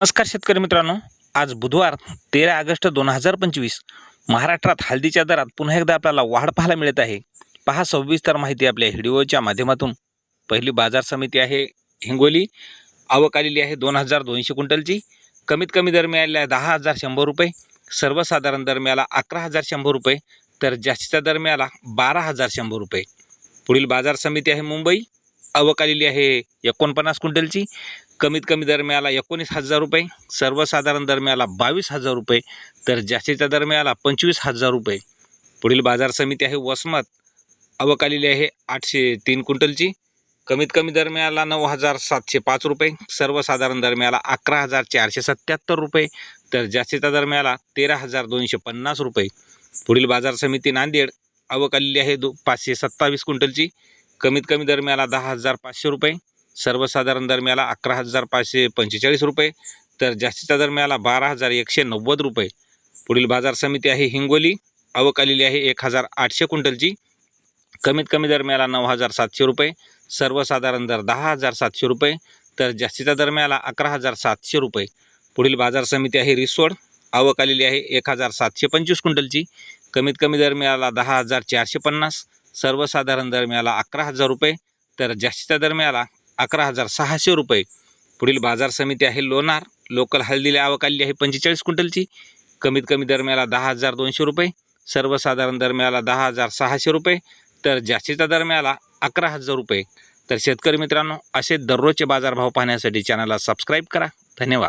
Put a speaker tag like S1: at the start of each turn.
S1: नमस्कार शेतकरी मित्रांनो. आज बुधवार तेरा ऑगस्ट दोन हजार पंचवीस. महाराष्ट्रात हळदीच्या दरात पुन्हा एकदा आपल्याला वाढ पाहायला मिळत आहे. पहा सविस्तर माहिती आपल्या व्हिडिओच्या माध्यमातून. पहिली बाजार समिती आहे हिंगोली. आवक आलेली आहे दोन हजार दोनशे क्विंटलची. कमीत कमी दर मिळालेला आहे दहा हजार शंभर रुपये. सर्वसाधारण दर मिळाला अकरा हजार शंभर रुपये. तर जास्तीचा दर मिळाला बारा हजार शंभर रुपये. पुढील बाजार समिती आहे मुंबई. आवक आलेली आहे एकोणपन्नास क्विंटलची. कमीत कमी दर मिळाला एकोणीस हजार रुपये सर्वसाधारण दर मिळाला बावीस हजार रुपये तर जास्तीचा दर मिळाला पंचवीस हजार रुपये. पुढील बाजार समिती आहे वसमत अवकालेली आहे आठशे तीन क्विंटलची. कमीत कमी दर मिळाला नऊ हजार सातशे पाच रुपये सर्वसाधारण दर मिळाला अकरा हजार चारशे सत्त्याहत्तर रुपये तर जास्तीचा दर मिळाला तेरा हजार दोनशे पन्नास रुपये. पुढील बाजार समिती नांदेड अवकालेली आहे दो पाचशे सत्तावीस क्विंटलची. कमीत कमी दर मिळाला दहा हजार पाचशे रुपये सर्वसाधारण दरम्याला अकरा हजार पाचशे पंचेचाळीस रुपये तर जास्तीचा दरम्याला बारा हजार एकशे नव्वद रुपये. पुढील बाजार समिती आहे हिंगोली आवक आलेली आहे एक हजार आठशे क्विंटलची. कमीत कमी दरम्याला नऊ हजार सातशे रुपये सर्वसाधारण दर दहा हजार सातशे रुपये तर जास्तीचा दरम्याला अकरा हजार सातशे रुपये. पुढील बाजार समिती आहे रिसोड आवक आलेली आहे एक हजार सातशे पंचवीस क्विंटलची. कमीत कमी दरम्याला दहा हजार चारशे पन्नास सर्वसाधारण दरम्याला अकरा हजार रुपये तर जास्तीचा दरम्याला अकरा हजार सहाशे रुपये. पुढील बाजार समिती आहे लोणार. लोकल हळदीला आवक आली आहे पंचेचाळीस क्विंटलची. कमीत कमी दरम्याला दहा हजार दोनशे रुपये. सर्वसाधारण दरम्याला दहा हजार सहाशे रुपये. तर जास्तीचा दरम्याला अकरा हजार रुपये. तर शेतकरी मित्रांनो असे दररोजचे बाजारभाव पाहण्यासाठी चॅनलला सबस्क्राईब करा. धन्यवाद.